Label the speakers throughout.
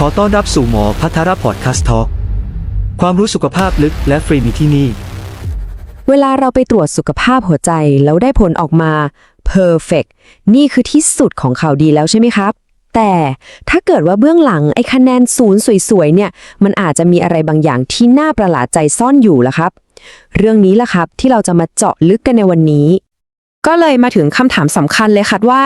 Speaker 1: ขอต้อนรับสู่หมอพัทรพอดคาสต์ทอความรู้สุขภาพลึกและฟรีมีที่นี่
Speaker 2: เวลาเราไปตรวจสุขภาพหัวใจแล้วได้ผลออกมา perfect นี่คือที่สุดของข่าวดีแล้วใช่ไหมครับ แต่ถ้าเกิดว่าเบื้องหลังไอ้คะแนนศูนย์สวยๆเนี่ย มันอาจจะมีอะไรบางอย่างที่น่าประหลาดใจซ่อนอยู่ละครับ เรื่องนี้ล่ะครับที่เราจะมาเจาะลึกกันในวันนี้ ก็เลยมาถึงคำถามสำคัญเลยครับว่า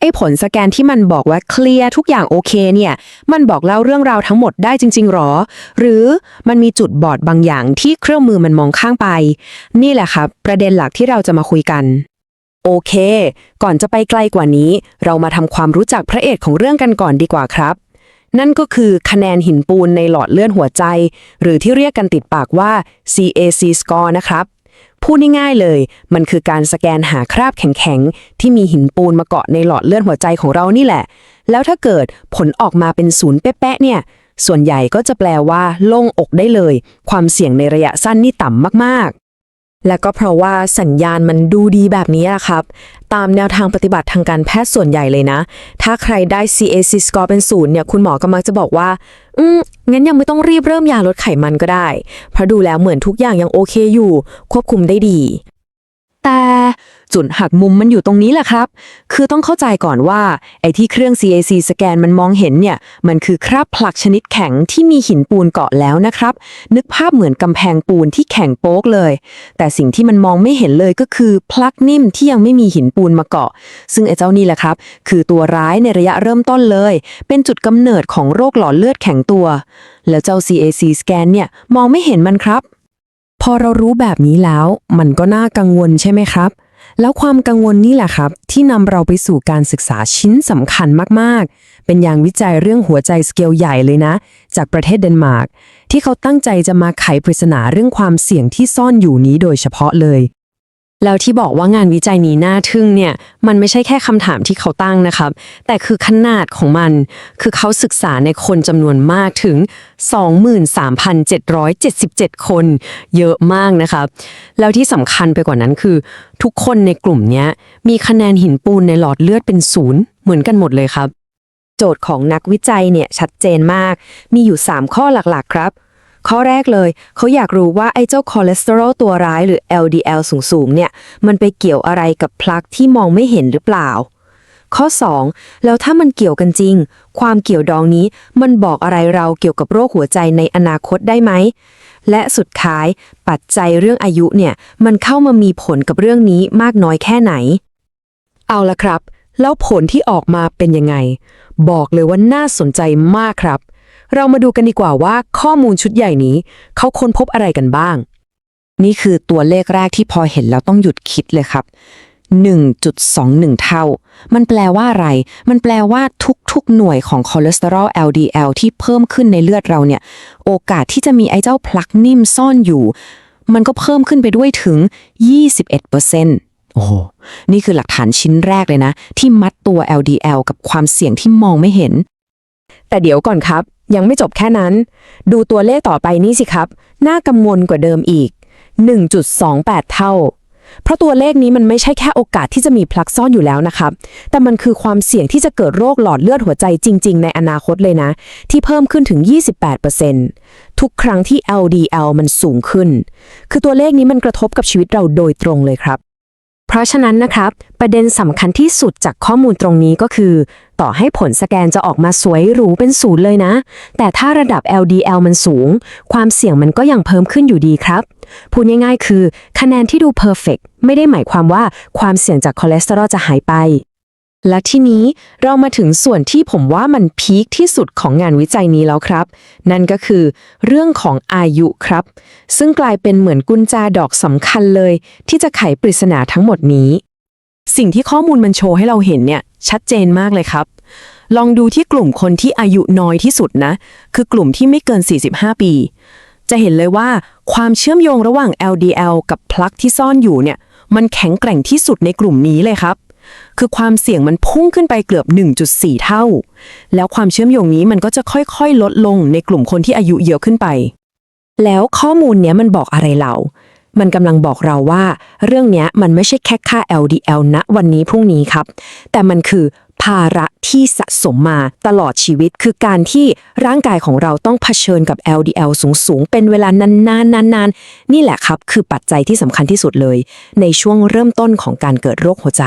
Speaker 2: ไอ้ผลสแกนที่มันบอกว่าเคลียร์ทุกอย่างโอเคเนี่ยมันบอกเล่าเรื่องราวทั้งหมดได้จริง ๆหรอ หรือมันมีจุดบอดบางอย่างที่เครื่องมือมันมองข้างไป นี่แหละครับประเด็นหลักที่เราจะมาคุยกันโอเค ก่อนจะไปไกลกว่านี้ เรามาทำความรู้จักพระเอกของเรื่องกันก่อนดีกว่าครับ นั่นก็คือคะแนนหินปูนในหลอดเลือดหัวใจ หรือที่เรียกกันติดปากว่า CAC score นะครับ พูดง่ายๆเลย มันคือการสแกนหาคราบแข็งๆ ที่มีหินปูนมาเกาะในหลอดเลือดหัวใจของเรานี่แหละ แล้วถ้าเกิดผลออกมาเป็นศูนย์เป๊ะๆเนี่ย ส่วนใหญ่ก็จะแปลว่าโล่งอกได้เลย ความเสี่ยงในระยะสั้นนี่ต่ำมากๆ และก็เพราะว่าสัญญาณมันดูดีแบบนี้อะครับ ตามแนวทางปฏิบัติทางการแพทย์ส่วนใหญ่เลยนะ ถ้าใครได้ CAC score เป็นศูนย์เนี่ยคุณหมอก็มักจะบอกว่า อืม งั้นยังไม่ต้องรีบเริ่มยาลดไขมันก็ได้ เพราะดูแล้วเหมือนทุกอย่างยังโอเคอยู่ ควบคุมได้ดี จุดหักมุมมันอยู่ตรงนี้แหละครับ คือต้องเข้าใจก่อนว่าไอ้ที่เครื่อง CAC สแกนมันมองเห็นเนี่ย มันคือคราบผลักชนิดแข็งที่มีหินปูนเกาะแล้วนะครับ นึกภาพเหมือนกำแพงปูนที่แข็งโป๊กเลย แต่สิ่งที่มันมองไม่เห็นเลยก็คือพลักนิ่มที่ยังไม่มีหินปูนมาเกาะ ซึ่งไอ้เจ้านี่แหละครับ คือตัวร้ายในระยะเริ่มต้นเลย เป็นจุดกำเนิดของโรคหลอดเลือดแข็งตัว แล้วเจ้า CAC สแกนเนี่ยมองไม่เห็นมันครับ พอเรารู้แบบนี้แล้ว มันก็น่ากังวลใช่ไหมครับ แล้วความกังวลนี่แหละครับ ที่นำเราไปสู่การศึกษาชิ้นสำคัญมากๆ เป็นอย่างวิจัยเรื่องหัวใจสเกลใหญ่เลยนะ จากประเทศเดนมาร์กที่เขาตั้งใจจะมาไขปริศนาเรื่องความเสี่ยงที่ซ่อนอยู่นี้โดยเฉพาะเลย แล้วที่บอกว่างานวิจัยนี้น่าทึ่งเนี่ยมันไม่ใช่แค่คำถามที่เขาตั้งนะครับ แต่คือขนาดของมัน คือเขาศึกษาในคนจำนวนมากถึง 23,777 คน เยอะมากนะครับ แล้วที่สำคัญไปกว่านั้นคือ ทุกคนในกลุ่มนี้มีคะแนนหินปูนในหลอดเลือดเป็นศูนย์เหมือนกันหมดเลยครับ โจทย์ของนักวิจัยเนี่ยชัดเจนมาก มีอยู่ 3 ข้อหลักๆ ครับ ข้อแรกเลย เขาอยากรู้ว่าไอ้เจ้าคอเลสเตอรอลตัวร้ายหรือ LDL สูงๆ เนี่ย มันไปเกี่ยวอะไรกับพลักที่มองไม่เห็นหรือเปล่า ข้อ 2 แล้วถ้ามันเกี่ยวกันจริง ความเกี่ยวดองนี้มันบอกอะไรเราเกี่ยวกับโรคหัวใจในอนาคตได้ไหม และสุดท้ายปัจจัยเรื่องอายุเนี่ย มันเข้ามามีผลกับเรื่องนี้มากน้อยแค่ไหน เอาละครับ แล้วผลที่ออกมาเป็นยังไง บอกเลยว่าน่าสนใจมากครับ เรามาดูกันดีกว่าว่าข้อมูลชุดใหญ่นี้ เขาค้นพบอะไรกันบ้าง นี่คือตัวเลขแรกที่พอเห็นแล้วต้องหยุดคิดเลยครับ 1.21 เท่า มันแปลว่าอะไร มันแปลว่าทุกๆ หน่วยของคอเลสเตอรอล LDL ที่เพิ่มขึ้นในเลือดเราเนี่ย โอกาสที่จะมีไอ้เจ้าพลักนิ่มซ่อนอยู่ มันก็เพิ่มขึ้นไปด้วยถึง 21%โอ้โหนี่คือหลักฐานชิ้นแรกเลยนะ ที่มัดตัว LDL กับความเสี่ยงที่มองไม่เห็น แต่เดี๋ยวก่อนครับ ยังไม่จบแค่นั้น ดูตัวเลขต่อไปนี่สิครับ น่ากังวลกว่าเดิมอีก 1.28 เท่า เพราะตัวเลขนี้มันไม่ใช่แค่โอกาสที่จะมีพลักซ่อนอยู่แล้วนะครับ แต่มันคือความเสี่ยงที่จะเกิดโรคหลอดเลือดหัวใจจริง ๆ ในอนาคตเลยนะ ที่เพิ่มขึ้นถึง 28%ทุกครั้งที่ LDL มันสูงขึ้น คือตัวเลขนี้มันกระทบกับชีวิตเราโดยตรงเลยครับ เพราะฉะนั้นนะครับ ประเด็นสำคัญที่สุดจากข้อมูลตรงนี้ก็คือ ต่อให้ผลสแกนจะออกมาสวยหรูเป็นศูนย์เลยนะ แต่ถ้าระดับ LDL มันสูง ความเสี่ยงมันก็ยังเพิ่มขึ้นอยู่ดีครับ พูดง่ายๆ คือ คะแนนที่ดูเพอร์เฟกไม่ได้หมายความว่าความเสี่ยงจากคอเลสเตอรอลจะหายไป และทีนี้เรามาถึงส่วนที่ผมว่ามันพีคที่สุดของงานวิจัยนี้แล้วครับ นั่นก็คือ เรื่องของอายุครับ ซึ่งกลายเป็นเหมือนกุญแจดอกสำคัญเลย ที่จะไขปริศนาทั้งหมดนี้ สิ่งที่ข้อมูลมันโชว์ให้เราเห็นเนี่ย ชัดเจนมากเลยครับ ลองดูที่กลุ่มคนที่อายุน้อยที่สุดนะ คือกลุ่มที่ไม่เกิน 45 ปี จะเห็นเลยว่าความเชื่อมโยงระหว่าง LDL กับพลักที่ซ่อนอยู่เนี่ย มันแข็งแกร่งที่สุดในกลุ่มนี้เลยครับ คือความเสี่ยงมันพุ่งขึ้นไปเกือบ 1.4 เท่า แล้วความเชื่อมโยงนี้มันก็จะค่อยๆ ลดลงในกลุ่มคนที่อายุเยอะขึ้นไป แล้วข้อมูลเนี้ยมันบอกอะไรเรามันกำลังบอกเราว่า เรื่องเนี้ยมันไม่ใช่แค่ค่า LDL ณวันนี้พรุ่งนี้ครับ แต่มันคือภาระที่สะสมมาตลอดชีวิต คือการที่ร่างกายของเราต้องเผชิญกับ LDL สูงๆ เป็นเวลานานๆนานๆนี่แหละครับ คือปัจจัยที่สำคัญที่สุดเลย ในช่วงเริ่มต้นของการเกิดโรคหัวใจ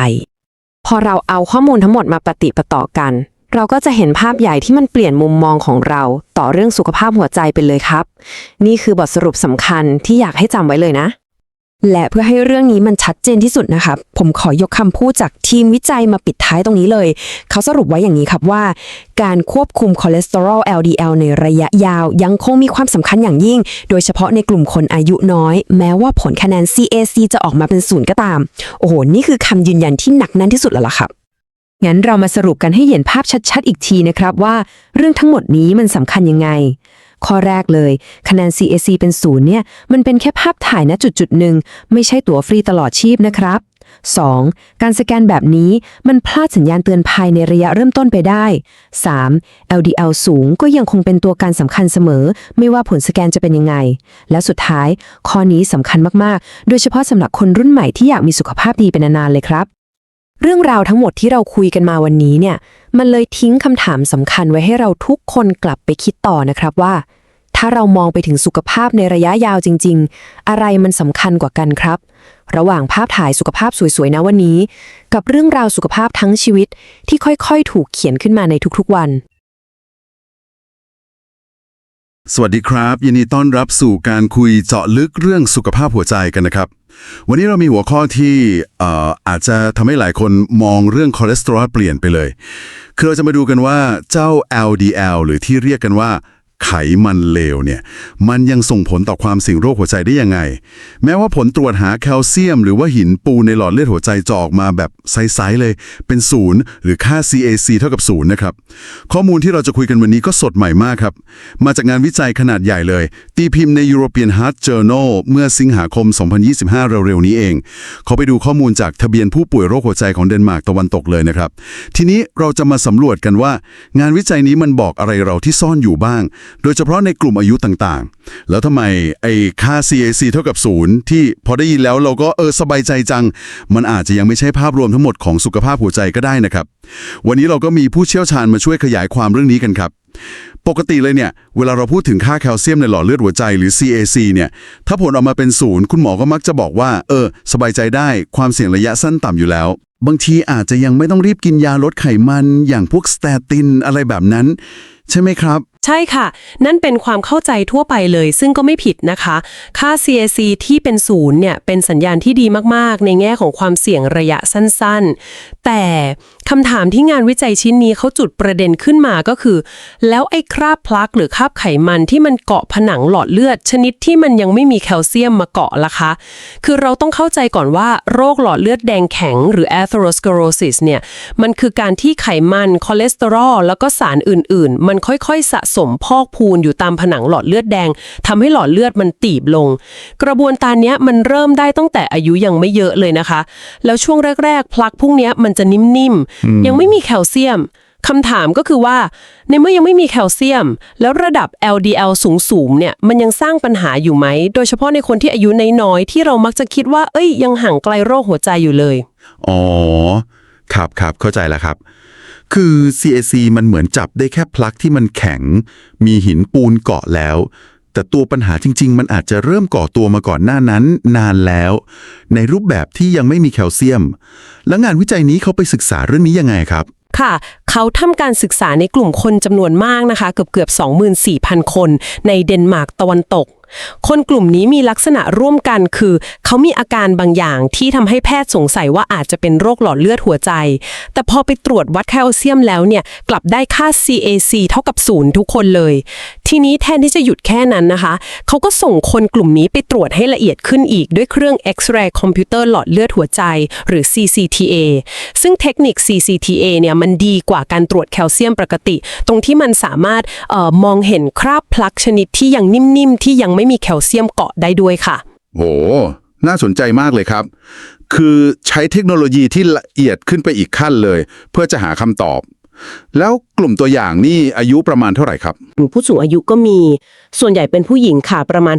Speaker 2: พอเราเอาข้อมูลทั้งหมดมาปฏิปต่อกัน เราก็จะเห็นภาพใหญ่ที่มันเปลี่ยนมุมมองของเรา ต่อเรื่องสุขภาพหัวใจไปเลยครับ นี่คือบทสรุปสำคัญที่อยากให้จำไว้เลยนะ และเพื่อให้เรื่องนี้มันชัดเจนที่สุดนะครับผมขอยกคำพูดจากทีมวิจัยมาปิดท้ายตรงนี้เลย เขาสรุปไว้อย่างนี้ครับว่า การควบคุมคอเลสเตอรอล LDL ในระยะยาวยังคงมีความสำคัญอย่างยิ่ง โดยเฉพาะในกลุ่มคนอายุน้อย แม้ว่าผลคะแนน CAC จะออกมาเป็นศูนย์ก็ตาม โอ้โห นี่คือคำยืนยันที่หนักแน่นที่สุดแล้วล่ะครับงั้นเรามาสรุปกันให้เห็นภาพชัดๆ อีกทีนะครับว่า เรื่องทั้งหมดนี้มันสำคัญยังไง ข้อแรกเลย คะแนน CAC เป็นศูนย์เนี่ย มันเป็นแค่ภาพถ่ายณจุดจุดหนึ่ง ไม่ใช่ตั๋วฟรีตลอดชีพนะครับ 2. การสแกนแบบนี้มันพลาดสัญญาณเตือนภัยในระยะเริ่มต้นไปได้ 3. LDL สูงก็ยังคงเป็นตัวการสำคัญเสมอ ไม่ว่าผลสแกนจะเป็นยังไง และสุดท้าย ข้อนี้สำคัญมาก ๆ โดยเฉพาะสำหรับคนรุ่นใหม่ที่อยากมีสุขภาพดีเป็นนานๆเลยครับ เรื่องราวทั้งหมดที่เราคุยกันมาวันนี้เนี่ย มันเลยทิ้งคำถามสำคัญไว้ให้เราทุกคนกลับไปคิดต่อนะครับว่า ถ้าเรามองไปถึงสุขภาพในระยะยาวจริง ๆ อะไรมันสำคัญกว่ากันครับ ระหว่างภาพถ่ายสุขภาพสวยๆนะวันนี้ กับเรื่องราวสุขภาพทั้งชีวิตที่ค่อยๆ ถูกเขียนขึ้นมาในทุกๆวัน
Speaker 3: สวัสดีครับ ยินดีต้อนรับสู่การคุยเจาะลึกเรื่องสุขภาพหัวใจกันนะครับ วันนี้เรามีหัวข้อที่เอ่ออาจจะทำให้หลายคนมองเรื่องคอเลสเตอรอลเปลี่ยนไปเลย คือเราจะมาดูกันว่าเจ้า LDL หรือที่เรียกกันว่า ไขมันเลวเนี่ย มันยังส่งผลต่อความเสี่ยงโรคหัวใจได้ยังไง แม้ว่าผลตรวจหาแคลเซียม หรือว่าหินปูในหลอดเลือดหัวใจจะออกมาแบบไซส์ๆเลย เป็นศูนย์หรือค่า CAC เท่ากับศูนย์นะครับ ข้อมูลที่เราจะคุยกันวันนี้ก็สดใหม่มากครับ มาจากงานวิจัยขนาดใหญ่เลย ตีพิมพ์ใน European Heart Journal เมื่อสิงหาคม 2025 เร็วๆนี้เองเขาไปดูข้อมูลจากทะเบียนผู้ป่วยโรคหัวใจของเดนมาร์กตะวันตกเลยนะครับทีนี้เราจะมาสำรวจกันว่า งานวิจัยนี้มันบอกอะไรเราที่ซ่อนอยู่บ้างโดยเฉพาะในกลุ่มอายุต่างๆ แล้วทำไมไอ้ค่า CAC เท่ากับศูนย์ที่พอได้ยินแล้วเราก็เออสบายใจจัง มันอาจจะยังไม่ใช่ภาพรวมทั้งหมดของสุขภาพหัวใจก็ได้นะครับ วันนี้เราก็มีผู้เชี่ยวชาญมาช่วยขยายความเรื่องนี้กันครับ ปกติเลยเนี่ย เวลาเราพูดถึงค่าแคลเซียมในหลอดเลือดหัวใจหรือ CAC เนี่ย ถ้าผลออกมาเป็นศูนย์คุณหมอก็มักจะบอกว่า เออ สบายใจได้ความเสี่ยงระยะสั้นต่ำอยู่แล้ว บางทีอาจจะยังไม่ต้องรีบกินยาลดไขมันอย่างพวกสเตตินอะไรแบบนั้น ใช่ไหมครับ
Speaker 4: ใช่ค่ะ นั่นเป็นความเข้าใจทั่วไปเลย ซึ่งก็ไม่ผิดนะคะ ค่า CAC ที่เป็นศูนย์เนี่ย เป็นสัญญาณที่ดีมากๆ ในแง่ของความเสี่ยงระยะสั้น ๆ แต่คำถามที่งานวิจัยชิ้นนี้เขาจุดประเด็นขึ้นมาก็คือ แล้วไอ้คราบพลักหรือคราบไขมันที่มันเกาะผนังหลอดเลือด ชนิดที่มันยังไม่มีแคลเซียมมาเกาะล่ะคะ คือเราต้องเข้าใจก่อนว่าโรคหลอดเลือดแดงแข็ง หรือ atherosclerosis เนี่ยมันคือการที่ไขมันคอเลสเตอรอลแล้วก็สารอื่น ๆ มันค่อยๆ สะสมพอกพูนอยู่ตามผนังหลอดเลือดแดงทำให้หลอดเลือดมันตีบลง กระบวนการนี้มันเริ่มได้ตั้งแต่อายุยังไม่เยอะเลยนะคะ แล้วช่วงแรกๆพลักพวกเนี้ยมันจะนิ่มๆยังไม่มีแคลเซียมคำถามก็คือว่า ในเมื่อยังไม่มีแคลเซียม แล้วระดับ LDL สูงๆเนี่ยมันยังสร้างปัญหาอยู่ไหม โดยเฉพาะในคนที่อายุน้อยๆที่เรามักจะคิดว่า เอ้ยยังห่างไกลโรคหัวใจอยู่เลย
Speaker 5: อ๋อ ครับครับเข้าใจแล้วครับ คือ CAC มันเหมือนจับได้แค่พลักที่มันแข็ง มีหินปูนเกาะแล้ว แต่ตัวปัญหาจริง ๆ มันอาจจะเริ่มก่อตัวมาก่อนหน้านั้น นานแล้ว ในรูปแบบที่ยังไม่มีแคลเซียม แล้วงานวิจัยนี้เขาไปศึกษาเรื่องนี้ยังไงครับ
Speaker 4: ค่ะ เขาทำการศึกษาในกลุ่มคนจำนวนมากนะคะ เกือบเกือบ 24,000 คน ในเดนมาร์กตะวันตก คนกลุ่มนี้มีลักษณะร่วมกันคือ เขามีอาการบางอย่างที่ทำให้แพทย์สงสัยว่าอาจจะเป็นโรคหลอดเลือดหัวใจ แต่พอไปตรวจวัดแคลเซียมแล้วเนี่ยกลับได้ค่า CAC เท่ากับศูนย์ทุกคนเลย ทีนี้แทนที่จะหยุดแค่นั้นนะคะ เขาก็ส่งคนกลุ่มนี้ไปตรวจให้ละเอียดขึ้นอีกด้วยเครื่องเอ็กซเรย์คอมพิวเตอร์หลอดเลือดหัวใจ หรือ CCTA ซึ่งเทคนิค CCTA เนี่ยมันดีกว่าการตรวจแคลเซียมปกติ ตรงที่มันสามารถออมองเห็นคราบพลักชนิดที่ยังนิ่มๆที่ยังไม่มีแคลเซียมเกาะได้ด้วยค่ะ
Speaker 5: โห น่าสนใจมากเลยครับ คือใช้เทคโนโลยีที่ละเอียดขึ้นไปอีกขั้นเลย เพื่อจะหาคำตอบ แล้วกลุ่มตัวอย่างนี่อายุประมาณเท่าไหร่ครับ
Speaker 4: กลุ่มผู้สูงอายุก็มี ส่วนใหญ่เป็นผู้หญิงค่ะประมาณ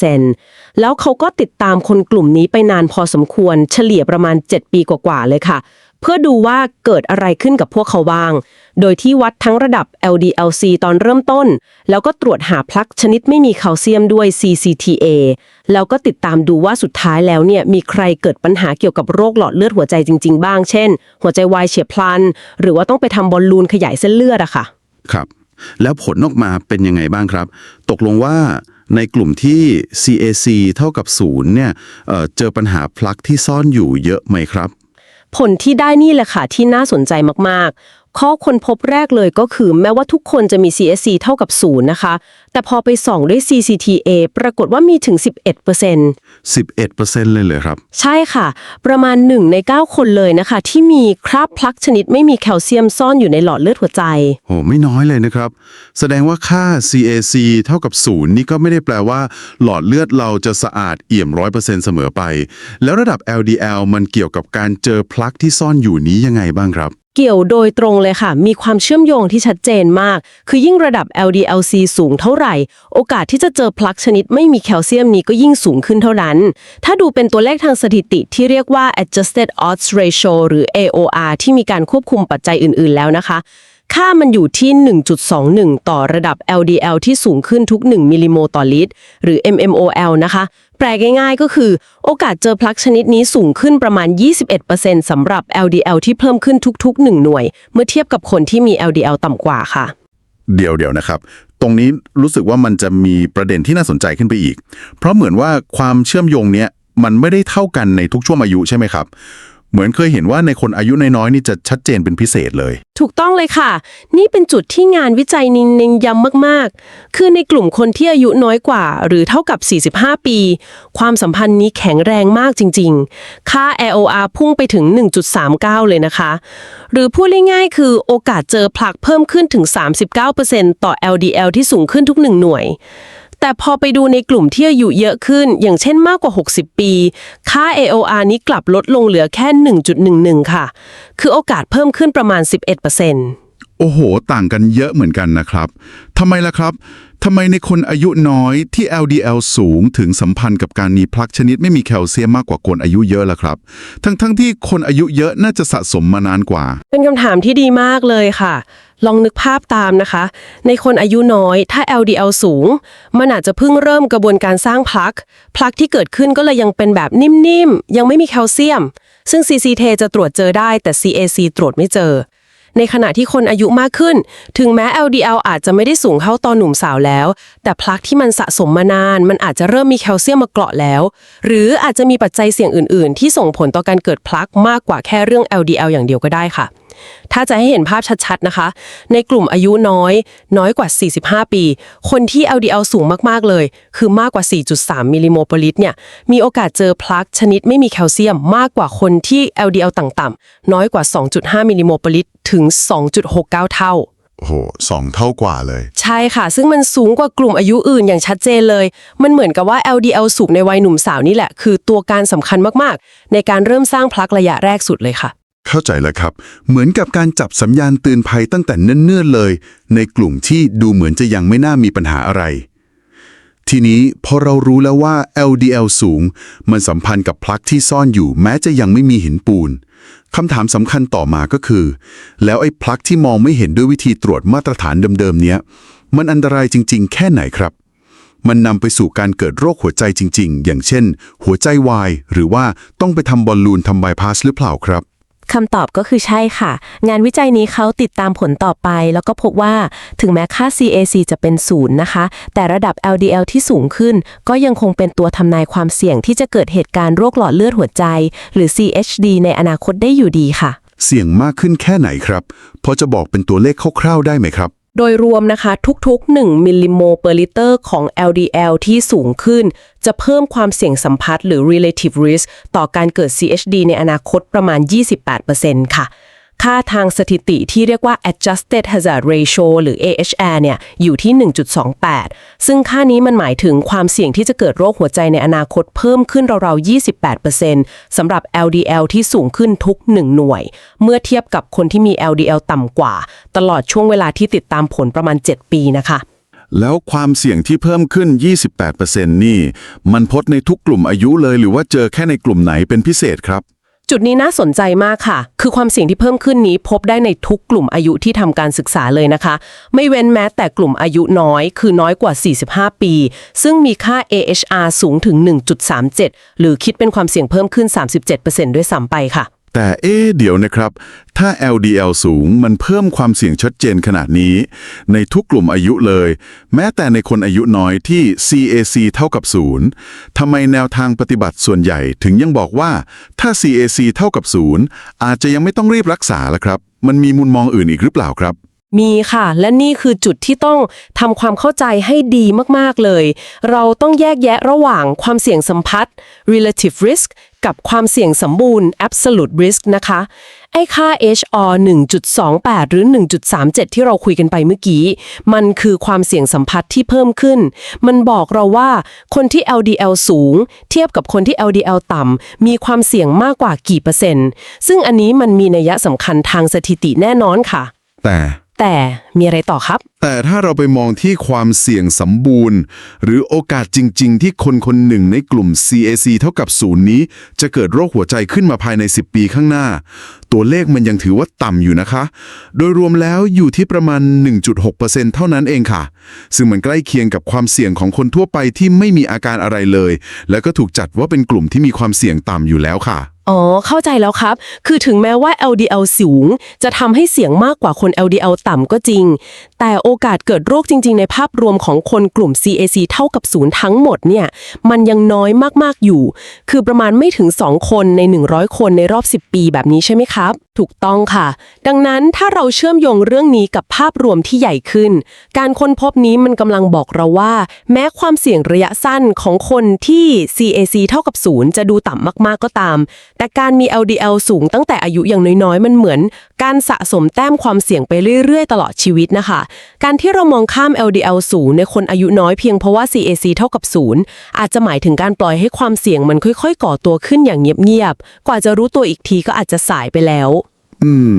Speaker 4: 61%แล้วเขาก็ติดตามคนกลุ่มนี้ไปนานพอสมควร เฉลี่ยประมาณ 7 ปีกว่าๆเลยค่ะ เพื่อดูว่าเกิดอะไรขึ้นกับพวกเขาบ้าง โดยที่วัดทั้งระดับ LDLC ตอนเริ่มต้น แล้วก็ตรวจหาพลักชนิดไม่มีแคลเซียมด้วย CCTA แล้วก็ติดตามดูว่าสุดท้ายแล้วเนี่ยมีใครเกิดปัญหาเกี่ยวกับโรคหลอดเลือดหัวใจจริง ๆ บ้าง เช่น หัวใจวายเฉียบพลัน หรือว่าต้องไปทำบอลลูนขยายเส้นเลือดอะค่ะ
Speaker 3: ครับ แล้วผลออกมาเป็นยังไงบ้างครับ ตกลงว่าในกลุ่มที่ CAC เท่ากับศูนย์เนี่ยเอ่อเจอปัญหาพลักที่ซ่อนอยู่เยอะไหมครับ
Speaker 4: ผลที่ได้นี่แหละค่ะที่น่าสนใจมาก ข้อค้นพบแรกเลยก็คือแม้ว่าทุกคนจะมี CSC เท่ากับศูนย์นะคะ แต่พอไปส่องด้วย CCTA ปรากฏว่ามีถึง 11%
Speaker 3: 11%เลยเลยครับ
Speaker 4: ใช่ค่ะ ประมาณ 1 ใน 9 คนเลยนะคะ ที่มีคราบพลักชนิดไม่มีแคลเซียมซ่อนอยู่ในหลอดเลือดหัวใจ
Speaker 3: โอ้ไม่น้อยเลยนะครับ แสดงว่าค่า CAC เท่ากับศูนย์นี่ก็ไม่ได้แปลว่า หลอดเลือดเราจะสะอาดเอี่ยมร้อยเปอร์เซ็นต์เสมอไป แล้วระดับ LDL มันเกี่ยวกับการเจอพลักที่ซ่อนอยู่นี้ยังไงบ้างครับ
Speaker 4: เกี่ยวโดยตรงเลยค่ะ มีความเชื่อมโยงที่ชัดเจนมาก คือยิ่งระดับ LDLC สูงเท่าไหร่ โอกาสที่จะเจอพลักชนิดไม่มีแคลเซียมนี้ก็ยิ่งสูงขึ้นเท่านั้น ถ้าดูเป็นตัวเลขทางสถิติที่เรียกว่า adjusted odds ratio หรือ AOR ที่มีการควบคุมปัจจัยอื่น ๆ แล้วนะคะ ค่ามันอยู่ที่ 1.21 ต่อระดับ LDL ที่สูงขึ้นทุก 1 มิลลิโมต่อลิตร หรือ mmol นะคะ แปลง่ายๆก็คือ โอกาสเจอพลักชนิดนี้สูงขึ้นประมาณ 21%สำหรับ LDL ที่เพิ่มขึ้นทุกๆ 1 หน่วย เมื่อเทียบกับคนที่มี LDL ต่ำกว่าค่ะ
Speaker 3: เดี๋ยวเดี๋ยวนะครับ ตรงนี้รู้สึกว่ามันจะมีประเด็นที่น่าสนใจขึ้นไปอีก เพราะเหมือนว่าความเชื่อมโยงเนี้ยมันไม่ได้เท่ากันในทุกช่วงอายุใช่ไหมครับ เหมือนเคยเห็นว่าในคนอายุน้อยๆนี่จะชัดเจนเป็นพิเศษเลย
Speaker 4: ถูกต้องเลยค่ะ นี่เป็นจุดที่งานวิจัยนินเนงย้ำมากๆ คือในกลุ่มคนที่อายุน้อยกว่า หรือเท่ากับ 45 ปี ความสัมพันธ์นี้แข็งแรงมากจริง ๆ ค่า AOR พุ่งไปถึง 1.39 เลยนะคะ หรือพูดง่ายๆ คือโอกาสเจอผลักเพิ่มขึ้นถึง 39%ต่อ LDL ที่สูงขึ้นทุกหนึ่งหน่วย แต่พอไปดูในกลุ่มที่อายุเยอะขึ้น อย่างเช่นมากกว่า 60 ปี ค่า AOR นี้กลับลดลงเหลือแค่ 1.11 ค่ะ คือโอกาสเพิ่มขึ้นประมาณ 11%
Speaker 3: โอ้โห ต่างกันเยอะเหมือนกันนะครับทำไมล่ะครับทำไมในคนอายุน้อยที่ LDL สูงถึงสัมพันธ์กับการมีพลักชนิดไม่มีแคลเซียมมากกว่าคนอายุเยอะล่ะครับ ทั้งๆทที่คนอายุเยอะน่าจะสะสมมานานกว่า
Speaker 4: เป็นคำถามที่ดีมากเลยค่ะ ลองนึกภาพตามนะคะ ในคนอายุน้อย ถ้า LDL สูง มันอาจจะเพิ่งเริ่มกระบวนการสร้างพลัก พลักที่เกิดขึ้นก็เลยยังเป็นแบบนิ่มๆ ยังไม่มีแคลเซียม ซึ่ง CCT จะตรวจเจอได้แต่ CAC ตรวจไม่เจอ ในขณะที่คนอายุมากขึ้น ถึงแม้ LDL อาจจะไม่ได้สูงเท่าตอนหนุ่มสาวแล้ว แต่พลักที่มันสะสมมานาน มันอาจจะเริ่มมีแคลเซียมมาเกาะแล้ว หรืออาจจะมีปัจจัยเสี่ยงอื่น ๆ ที่ส่งผลต่อการเกิดพลักมากกว่าแค่เรื่อง LDL อย่างเดียวก็ได้ค่ะ ถ้าจะให้เห็นภาพชัดๆนะคะ ในกลุ่มอายุน้อย น้อยกว่า 45 ปี คนที่ LDL สูงมากๆเลย คือมากกว่า 4.3 มิลลิโมลลิตรเนี่ยมีโอกาสเจอพลักชนิดไม่มีแคลเซียมมากกว่าคนที่ LDL ต่ำๆน้อยกว่า 2.5 มิลลิโมลลิตรถึง 2.69 เท่า
Speaker 3: โอ้โหสองเท่ากว่าเลย
Speaker 4: ใช่ค่ะ ซึ่งมันสูงกว่ากลุ่มอายุอื่นอย่างชัดเจนเลย มันเหมือนกับว่า LDL สูงในวัยหนุ่มสาวนี่แหละ คือตัวการสำคัญมากๆ ในการเริ่มสร้างพลักระยะแรกสุดเลยค่ะ
Speaker 3: เข้าใจแล้วครับ เหมือนกับการจับสัญญาณเตือนภัยตั้งแต่เนิ่นๆเลย ในกลุ่มที่ดูเหมือนจะยังไม่น่ามีปัญหาอะไร ทีนี้พอเรารู้แล้วว่า LDL สูง มันสัมพันธ์กับพลักที่ซ่อนอยู่แม้จะยังไม่มีหินปูนคำถามสำคัญต่อมาก็คือ แล้วไอ้พลักที่มองไม่เห็นด้วยวิธีตรวจมาตรฐานเดิมๆเนี้ยมันอันตรายจริง ๆ แค่ไหนครับ มันนำไปสู่การเกิดโรคหัวใจจริง ๆ อย่างเช่น หัวใจวาย หรือว่าต้องไปทำบอลลูนทำบายพาสหรือเปล่าครับ
Speaker 6: คำตอบก็คือใช่ค่ะ งานวิจัยนี้เขาติดตามผลต่อไป แล้วก็พบว่าถึงแม้ค่า CAC จะเป็นศูนย์นะคะ แต่ระดับ LDL ที่สูงขึ้น ก็ยังคงเป็นตัวทำนายความเสี่ยงที่จะเกิดเหตุการณ์โรคหลอดเลือดหัวใจ หรือ CHD ในอนาคตได้อยู่ดีค่ะ
Speaker 3: เสี่ยงมากขึ้นแค่ไหนครับ พอจะบอกเป็นตัวเลขคร่าวๆได้ไหมครับ
Speaker 4: โดยรวมนะคะทุกๆ 1 มิลลิโมเปอร์ลิตรของ LDL ที่สูงขึ้น จะเพิ่มความเสี่ยงสัมพัทธ์หรือ relative risk ต่อการเกิด CHD ในอนาคตประมาณ 28%ค่ะ ค่าทางสถิติที่เรียกว่า adjusted hazard ratio หรือ AHR เนี่ยอยู่ที่ 1.28 ซึ่งค่านี้มันหมายถึงความเสี่ยงที่จะเกิดโรคหัวใจในอนาคตเพิ่มขึ้นราวๆ 28%สำหรับ LDL ที่สูงขึ้นทุก 1 หน่วย เมื่อเทียบกับคนที่มี LDL ต่ำกว่า ตลอดช่วงเวลาที่ติดตามผลประมาณ 7 ปีนะคะ
Speaker 3: แล้วความเสี่ยงที่เพิ่มขึ้น 28%นี่ มันพบในทุกกลุ่มอายุเลยหรือว่าเจอแค่ในกลุ่มไหนเป็นพิเศษครับ
Speaker 4: จุดนี้น่าสนใจมากค่ะ คือความเสี่ยงที่เพิ่มขึ้นนี้พบได้ในทุกกลุ่มอายุที่ทำการศึกษาเลยนะคะ ไม่เว้นแม้แต่กลุ่มอายุน้อย คือน้อยกว่า 45 ปี ซึ่งมีค่า AHR สูงถึง 1.37 หรือคิดเป็นความเสี่ยงเพิ่มขึ้น 37%ด้วยซ้ำไปค่ะ
Speaker 7: แต่เอ๊ะเดี๋ยวนะครับ ถ้า LDL สูงมันเพิ่มความเสี่ยงชัดเจนขนาดนี้ ในทุกกลุ่มอายุเลย แม้แต่ในคนอายุน้อยที่ CAC เท่ากับศูนย์ทำไมแนวทางปฏิบัติส่วนใหญ่ถึงยังบอกว่า ถ้า CAC เท่ากับศูนย์อาจจะยังไม่ต้องรีบรักษาละครับ มันมีมุมมองอื่นอีกหรือเปล่าครับ
Speaker 4: มีค่ะ และนี่คือจุดที่ต้องทำความเข้าใจให้ดีมาก ๆ เลย เราต้องแยกแยะระหว่างความเสี่ยงสัมพัทธ์ relative risk กับความเสี่ยงสมบูรณ์ absolute risk นะคะ ไอ้ค่า HR 1.28 หรือ 1.37 ที่เราคุยกันไปเมื่อกี้ มันคือความเสี่ยงสัมพัทธ์ที่เพิ่มขึ้น มันบอกเราว่าคนที่ LDL สูง เทียบกับคนที่ LDL ต่ำ มีความเสี่ยงมากกว่ากี่เปอร์เซ็นต์ ซึ่งอันนี้มันมีนัยสำคัญทางสถิติแน่นอนค่ะ
Speaker 7: แต่
Speaker 4: แต่มีอะไรต่อครับ
Speaker 7: แต่ถ้าเราไปมองที่ความเสี่ยงสมบูรณ์ หรือโอกาสจริง ๆ ที่คนคนหนึ่งในกลุ่ม CAC เท่ากับศูนย์นี้ จะเกิดโรคหัวใจขึ้นมาภายใน 10 ปีข้างหน้า ตัวเลขมันยังถือว่าต่ำอยู่นะคะ โดยรวมแล้วอยู่ที่ประมาณ 1.6%เท่านั้นเองค่ะ ซึ่งมันใกล้เคียงกับความเสี่ยงของคนทั่วไปที่ไม่มีอาการอะไรเลย แล้วก็ถูกจัดว่าเป็นกลุ่มที่มีความเสี่ยงต่ำอยู่แล้วค่ะ
Speaker 4: อ๋อ เข้าใจแล้วครับ คือถึงแม้ว่า LDL สูง จะทำให้เสี่ยงมากกว่าคน LDL ต่ำก็จริง แต่โอกาสเกิดโรคจริง ๆ ในภาพรวมของคนกลุ่ม CAC เท่ากับศูนย์ทั้งหมดเนี่ย มันยังน้อยมากๆอยู่ คือประมาณไม่ถึง 2 คนใน 100 คนในรอบ 10 ปีแบบนี้ใช่ไหมครับ ถูกต้องค่ะ ดังนั้นถ้าเราเชื่อมโยงเรื่องนี้กับภาพรวมที่ใหญ่ขึ้น การค้นพบนี้มันกำลังบอกเราว่า แม้ความเสี่ยงระยะสั้นของคนที่ CAC เท่ากับศูนย์จะดูต่ำมากๆก็ตาม แต่การมี LDL สูงตั้งแต่อายุอย่างน้อยๆ มันเหมือน การสะสมแต้มความเสี่ยงไปเรื่อยๆ ตลอดชีวิตนะคะ การที่เรามองข้าม LDL สูงในคนอายุน้อยเพียงเพราะว่า CAC เท่ากับศูนย์อาจจะหมายถึงการปล่อยให้ความเสี่ยงมันค่อย ๆ ก่อตัวขึ้นอย่างเงียบๆ กว่าจะรู้ตัวอีกทีก็อาจจะสายไปแล้ว
Speaker 3: อืม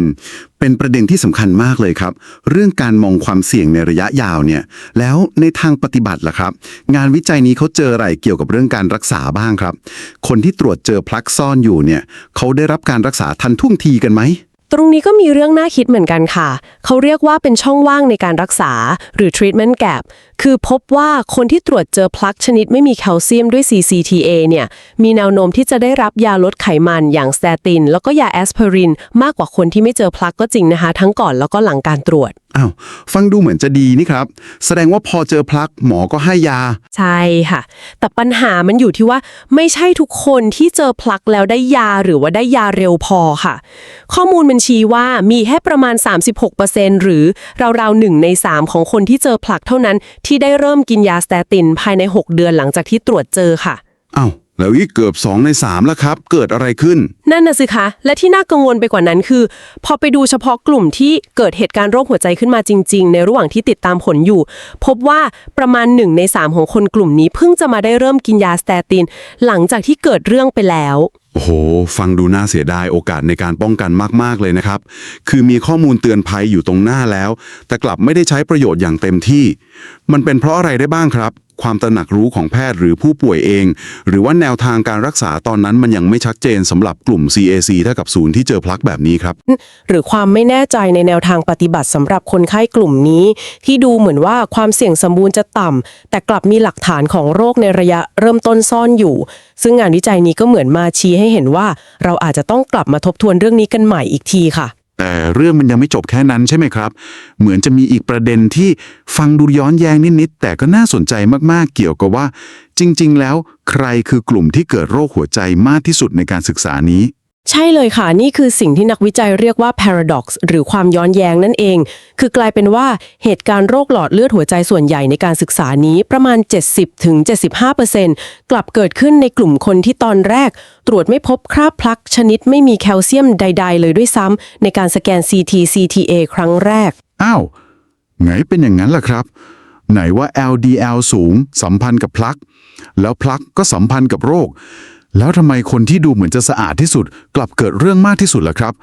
Speaker 3: เป็นประเด็นที่สำคัญมากเลยครับ เรื่องการมองความเสี่ยงในระยะยาวเนี่ย แล้วในทางปฏิบัติล่ะครับ งานวิจัยนี้เขาเจออะไรเกี่ยวกับเรื่องการรักษาบ้างครับ คนที่ตรวจเจอพลักซ่อนอยู่เนี่ยเขาได้รับการรักษาทันท่วงทีกันไหม
Speaker 4: ตรงนี้ก็มีเรื่องน่าคิดเหมือนกันค่ะ เขาเรียกว่าเป็นช่องว่างในการรักษาหรือ treatment gap คือพบว่าคนที่ตรวจเจอพลักชนิดไม่มีแคลเซียมด้วย CCTA เนี่ย มีแนวโน้มที่จะได้รับยาลดไขมันอย่างสเตติน แล้วก็ยาแอสไพริน มากกว่าคนที่ไม่เจอพลักก็จริงนะคะ ทั้งก่อนแล้วก็หลังการตรวจ
Speaker 3: อ้าวฟังดูเหมือนจะดีนี่ครับ แสดงว่าพอเจอพลักหมอก็ให้ยา
Speaker 4: ใช่ค่ะ แต่ปัญหามันอยู่ที่ว่าไม่ใช่ทุกคนที่เจอพลักแล้วได้ยาหรือว่าได้ยาเร็วพอค่ะ ข้อมูลมันชี้ว่ามีแค่ประมาณ 36%หรือราวๆหนึ่งใน 3 ของคนที่เจอพลักเท่านั้นที่ได้เริ่มกินยาสเตตินภายใน 6 เดือนหลังจากที่ตรวจเจอค่ะ
Speaker 3: อ้าว แล้วอีกเกือบ 2 ใน3แล้วครับ เกิดอะไรขึ้น
Speaker 4: นั่นน่ะสิคะ และที่น่ากังวลไปกว่านั้นคือ พอไปดูเฉพาะกลุ่มที่เกิดเหตุการณ์โรคหัวใจขึ้นมาจริง ๆ ในระหว่างที่ติดตามผลอยู่ พบว่าประมาณหนึ่งใน 3 ของคนกลุ่มนี้เพิ่งจะมาได้เริ่มกินยาสเตติน หลังจากที่เกิดเรื่องไปแล้ว
Speaker 3: โอ้โห ฟังดูน่าเสียดายโอกาสในการป้องกันมาก ๆ เลยนะครับ คือมีข้อมูลเตือนภัยอยู่ตรงหน้าแล้ว แต่กลับไม่ได้ใช้ประโยชน์อย่างเต็มที่ มันเป็นเพราะอะไรได้บ้างครับ ความตระหนักรู้ของแพทย์หรือผู้ป่วยเอง หรือว่าแนวทางการรักษาตอนนั้นมันยังไม่ชัดเจนสำหรับกลุ่ม CAC เท่ากับศูนย์ที่เจอพลักแบบนี้ครับ
Speaker 4: หรือความไม่แน่ใจในแนวทางปฏิบัติสำหรับคนไข้กลุ่มนี้ ที่ดูเหมือนว่าความเสี่ยงสมบูรณ์จะต่ำแต่กลับมีหลักฐานของโรคในระยะเริ่มต้นซ่อนอยู่ ซึ่งงานวิจัยนี้ก็เหมือนมาชี้ให้เห็นว่า เราอาจจะต้องกลับมาทบทวนเรื่องนี้กันใหม่อีกทีค่ะ
Speaker 3: แต่เรื่องมันยังไม่จบแค่นั้นใช่ไหมครับ เหมือนจะมีอีกประเด็นที่ฟังดูย้อนแย้งนิดๆแต่ก็น่าสนใจมากๆเกี่ยวกับว่า จริง ๆ แล้ว ใครคือกลุ่มที่เกิดโรคหัวใจมากที่สุดในการศึกษานี้
Speaker 4: ใช่เลยค่ะ นี่คือสิ่งที่นักวิจัยเรียกว่า paradox หรือความย้อนแย้งนั่นเอง คือกลายเป็นว่าเหตุการณ์โรคหลอดเลือดหัวใจส่วนใหญ่ในการศึกษานี้ประมาณ 70-75%กลับเกิดขึ้นในกลุ่มคนที่ตอนแรก ตรวจไม่พบคราบพลักชนิดไม่มีแคลเซียมใด ๆ เลยด้วยซ้ำในการสแกน CT CTA ครั้งแรก
Speaker 3: อ้าวไงเป็นอย่างนั้นล่ะครับ ไหนว่า LDL สูง สัมพันธ์กับพลัก แล้วพลักก็สัมพันธ์กับโรค แล้วทำไมคนที่ดูเหมือนจะสะอาดที่สุด กลับเกิดเรื่องมากที่สุดล่ะครับ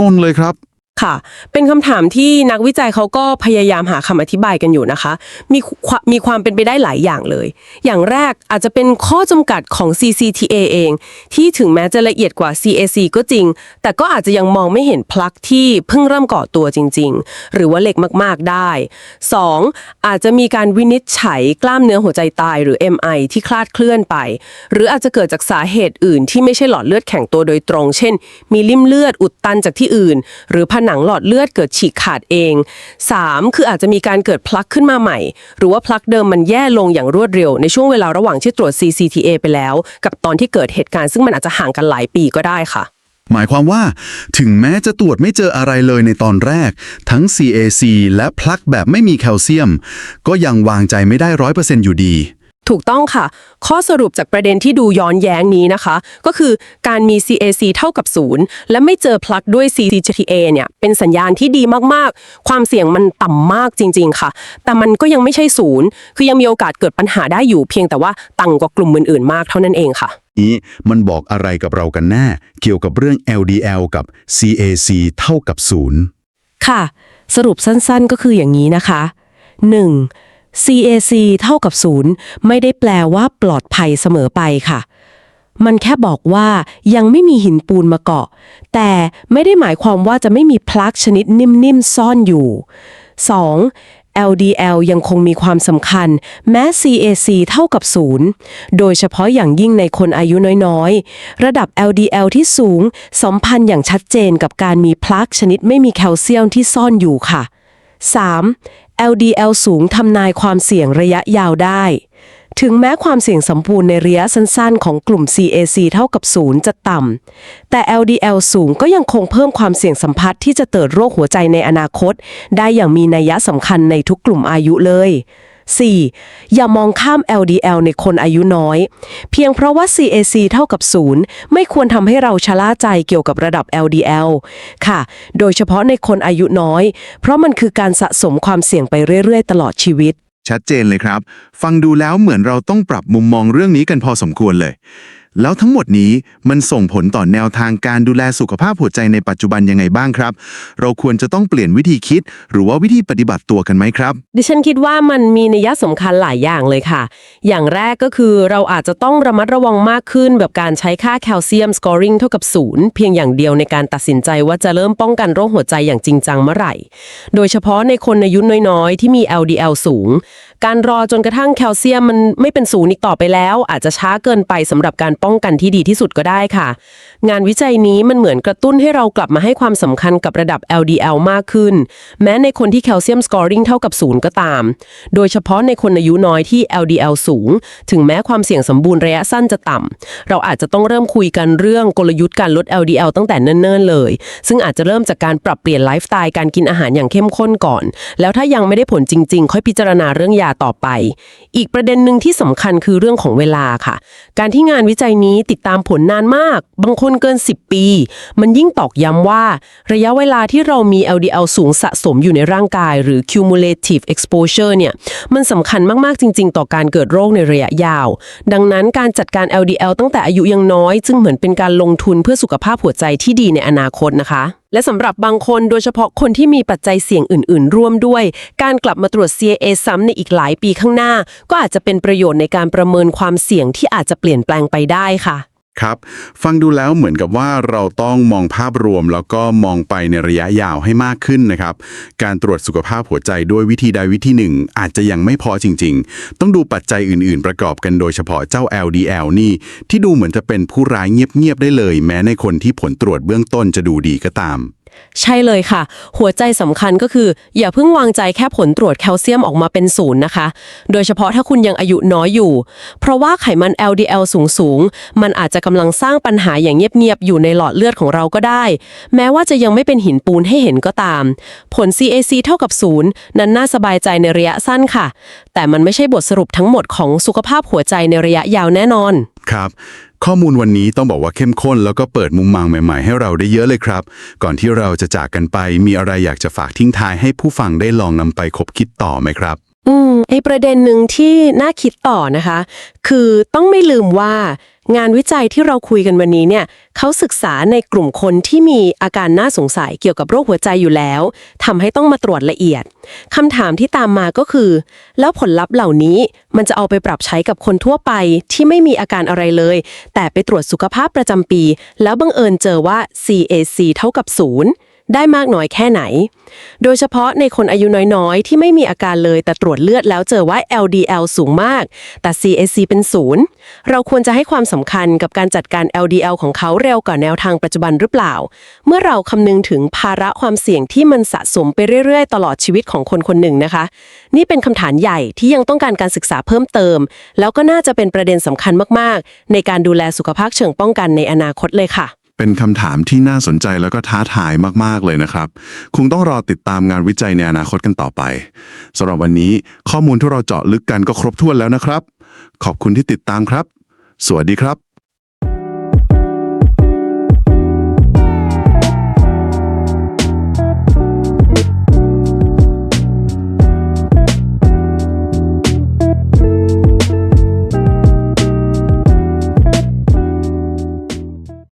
Speaker 3: งงเลยครับ
Speaker 4: ค่ะ เป็นคำถามที่นักวิจัยเขาก็พยายามหาคำอธิบายกันอยู่นะคะ มีควมีความเป็นไปได้หลายอย่างเลย อย่างแรกอาจจะเป็นข้อจำกัดของ CCTA เอง ที่ถึงแม้จะละเอียดกว่า CAC ก็จริง แต่ก็อาจจะยังมองไม่เห็นพลักที่เพิ่งเริ่มก่อตัวจริง ๆ หรือว่าเหล็กมากๆได้ 2. อาจจะมีการวินิจฉัยกล้ามเนื้อหัวใจตายหรือ MI ที่คลาดเคลื่อนไป หรืออาจจะเกิดจากสาเหตุอื่น ที่ไม่ใช่หลอดเลือดแข็งตัวโดยตรง เช่น มีลิ่มเลือดอุดตันจากที่อื่น หรือผนัหนังหลอดเลือดเกิดฉีกขาดเอง 3. คืออาจจะมีการเกิดพลักขึ้นมาใหม่ หรือว่าพลักเดิมมันแย่ลงอย่างรวดเร็ว ในช่วงเวลาระหว่างที่ตรวจ CCTA ไปแล้ว กับตอนที่เกิดเหตุการณ์ซึ่งมันอาจจะห่างกันหลายปีก็ได้ค่ะ
Speaker 3: หมายความว่า ถึงแม้จะตรวจไม่เจออะไรเลยในตอนแรก ทั้ง CAC และพลักแบบไม่มีแคลเซียม ก็ยังวางใจไม่ได้ร้อยเปอร์เซ็นต์อยู่ดี
Speaker 4: ถูกต้องค่ะ ข้อสรุปจากประเด็นที่ดูย้อนแย้งนี้นะคะ ก็คือการมี CAC เท่ากับศูนย์และไม่เจอพลักด้วย CCTA เนี่ย เป็นสัญญาณที่ดีมากๆ ความเสี่ยงมันต่ำมากจริง ๆ ค่ะ แต่มันก็ยังไม่ใช่ศูนย์คือยังมีโอกาสเกิดปัญหาได้อยู่เพียงแต่ว่าต่ำกว่ากลุ่มอื่นๆ มากเท่านั้นเองค่ะ
Speaker 3: นี้มันบอกอะไรกับเรากันแน่เกี่ยวกับเรื่อง LDL กับ CAC เท่ากับศูนย์
Speaker 6: ค่ะ สรุปสั้นๆก็คืออย่างนี้นะคะ 1. CAC เท่ากับศูนย์ไม่ได้แปลว่าปลอดภัยเสมอไปค่ะ มันแค่บอกว่ายังไม่มีหินปูนมาเกาะ แต่ไม่ได้หมายความว่าจะไม่มีพลักชนิดนิ่มๆซ่อนอยู่ 2. LDL ยังคงมีความสำคัญ แม้ CAC เท่ากับศูนย์โดยเฉพาะอย่างยิ่งในคนอายุน้อยๆ ระดับ LDL ที่สูงสัมพันธ์อย่างชัดเจนกับการมีพลักชนิดไม่มีแคลเซียมที่ซ่อนอยู่ค่ะ 3. LDL สูงทำนายความเสี่ยงระยะยาวได้ ถึงแม้ความเสี่ยงสมบูรณ์ในระยะสั้นๆ ของกลุ่ม CAC เท่ากับศูนย์จะต่ำ แต่ LDL สูงก็ยังคงเพิ่มความเสี่ยงสัมพัทธ์ที่จะเกิดโรคหัวใจในอนาคต ได้อย่างมีนัยสำคัญในทุกกลุ่มอายุเลย 4. อย่ามองข้าม LDL ในคนอายุน้อย เพียงเพราะว่า CAC เท่ากับศูนย์ไม่ควรทำให้เราชะล่าใจเกี่ยวกับระดับ LDL ค่ะ โดยเฉพาะในคนอายุน้อย เพราะมันคือการสะสมความเสี่ยงไปเรื่อย ๆ ตลอดชีวิต
Speaker 8: ชัดเจนเลยครับ ฟังดูแล้วเหมือนเราต้องปรับมุมมองเรื่องนี้กันพอสมควรเลย แล้วทั้งหมดนี้มันส่งผลต่อแนวทางการดูแลสุขภาพหัวใจในปัจจุบันยังไงบ้างครับ เราควรจะต้องเปลี่ยนวิธีคิด หรือว่าวิธีปฏิบัติตัวกันไหมครับ
Speaker 4: ดิฉันคิดว่ามันมีนัยสำคัญหลายอย่างเลยค่ะ อย่างแรกก็คือเราอาจจะต้องระมัดระวังมากขึ้น แบบการใช้ค่าแคลเซียมสกอริงเท่ากับศูนย์เพียงอย่างเดียวในการตัดสินใจว่าจะเริ่มป้องกันโรคหัวใจอย่างจริงจังเมื่อไหร่ โดยเฉพาะในคนอายุน้อยๆ ที่มี LDL สูงการรอจนกระทั่งแคลเซียมมันไม่เป็นศูนย์อีกต่อไปแล้ว อาจจะช้าเกินไปสำหรับการป้องกันที่ดีที่สุดก็ได้ค่ะ งานวิจัยนี้มันเหมือนกระตุ้นให้เรากลับมาให้ความสำคัญกับระดับ LDL มากขึ้น แม้ในคนที่แคลเซียมสกอริงเท่ากับศูนย์ก็ตาม โดยเฉพาะในคนอายุน้อยที่ LDL สูง ถึงแม้ความเสี่ยงสมบูรณ์ระยะสั้นจะต่ำเราอาจจะต้องเริ่มคุยกันเรื่องกลยุทธ์การลด LDL ตั้งแต่เนิ่นๆเลย ซึ่งอาจจะเริ่มจากการปรับเปลี่ยนไลฟ์สไตล์การกินอาหารอย่างเข้มข้นก่อน แล้วถ้ายังไม่ได้ผลจริงๆ ค่อยพิจารณาเรื่องยาต่อไป อีกประเด็นหนึ่งที่สำคัญคือเรื่องของเวลาค่ะ การที่งานวิจัยนี้ติดตามผลนานมาก บางคนเกิน 10 ปี มันยิ่งตอกย้ำว่า ระยะเวลาที่เรามี LDL สูงสะสมอยู่ในร่างกาย หรือ cumulative exposure เนี่ย มันสำคัญมากๆจริง ๆ ต่อการเกิดโรคในระยะยาว ดังนั้นการจัดการ LDL ตั้งแต่อายุยังน้อย จึงเหมือนเป็นการลงทุนเพื่อสุขภาพหัวใจที่ดีในอนาคตนะคะ และสำหรับบางคนโดยเฉพาะคนที่มีปัจจัยเสี่ยงอื่น ๆ ร่วมด้วย การกลับมาตรวจ CAA ซ้ำในอีกหลายปีข้างหน้า ก็อาจจะเป็นประโยชน์ในการประเมินความเสี่ยงที่อาจจะเปลี่ยนแปลงไปได้ค่ะ
Speaker 7: ครับ ฟังดูแล้วเหมือนกับว่าเราต้องมองภาพรวมแล้วก็มองไปในระยะยาวให้มากขึ้นนะครับ การตรวจสุขภาพหัวใจด้วยวิธีใดวิธีหนึ่ง อาจจะยังไม่พอจริง ๆ ต้องดูปัจจัยอื่น ๆ ประกอบกันโดยเฉพาะเจ้า LDL นี่ ที่ดูเหมือนจะเป็นผู้ร้ายเงียบ ๆ ได้เลย แม้ในคนที่ผลตรวจเบื้องต้นจะดูดีก็ตาม
Speaker 4: ใช่เลยค่ะ หัวใจสำคัญก็คือ อย่าเพิ่งวางใจแค่ผลตรวจแคลเซียมออกมาเป็นศูนย์นะคะ โดยเฉพาะถ้าคุณยังอายุน้อยอยู่ เพราะว่าไขมัน LDL สูงสูงมันอาจจะกำลังสร้างปัญหาอย่างเงียบๆอยู่ในหลอดเลือดของเราก็ได้ แม้ว่าจะยังไม่เป็นหินปูนให้เห็นก็ตาม ผล CAC เท่ากับศูนย์นั้นน่าสบายใจในระยะสั้นค่ะ แต่มันไม่ใช่บทสรุปทั้งหมดของสุขภาพหัวใจในระยะยาวแน่นอน
Speaker 7: ครับ ข้อมูลวันนี้ต้องบอกว่าเข้มข้นแล้วก็เปิดมุมมองใหม่ๆ ให้เราได้เยอะเลยครับ ก่อนที่เราจะจากกันไปมีอะไรอยากจะฝากทิ้งท้ายให้ผู้ฟังได้ลองนำไปคบคิดต่อไหมครับ
Speaker 4: อืมไอประเด็นหนึ่งที่น่าคิดต่อนะคะ คือต้องไม่ลืมว่างานวิจัยที่เราคุยกันวันนี้เนี่ยเขาศึกษาในกลุ่มคนที่มีอาการน่าสงสัยเกี่ยวกับโรคหัวใจอยู่แล้วทำให้ต้องมาตรวจละเอียดคำถามที่ตามมาก็คือ แล้วผลลัพธ์เหล่านี้มันจะเอาไปปรับใช้กับคนทั่วไปที่ไม่มีอาการอะไรเลย แต่ไปตรวจสุขภาพประจำปี แล้วบังเอิญเจอว่า CAC เท่ากับศูนย์ ได้มากน้อยแค่ไหน โดยเฉพาะในคนอายุน้อยๆ ที่ไม่มีอาการเลยแต่ตรวจเลือดแล้วเจอว่า LDL สูงมาก แต่ CAC เป็นศูนย์เราควรจะให้ความสำคัญกับการจัดการ LDL ของเขาเร็วกว่าแนวทางปัจจุบันหรือเปล่า เมื่อเราคำนึงถึงภาระความเสี่ยงที่มันสะสมไปเรื่อยๆ ตลอดชีวิตของคนคนหนึ่งนะคะ นี่เป็นคำถามใหญ่ที่ยังต้องการการศึกษาเพิ่มเติม แล้วก็น่าจะเป็นประเด็นสำคัญมากๆ ในการดูแลสุขภาพเชิงป้องกันในอนาคตเลยค่ะ
Speaker 3: เป็นคำถามที่น่าสนใจแล้วก็ท้าทายมาก ๆ เลยนะครับ คงต้องรอติดตามงานวิจัยในอนาคตกันต่อไปสำหรับวันนี้ข้อมูลที่เราเจาะลึกกันก็ครบถ้วนแล้วนะครับ ขอบคุณที่ติดตามครับ สวัสดีครับ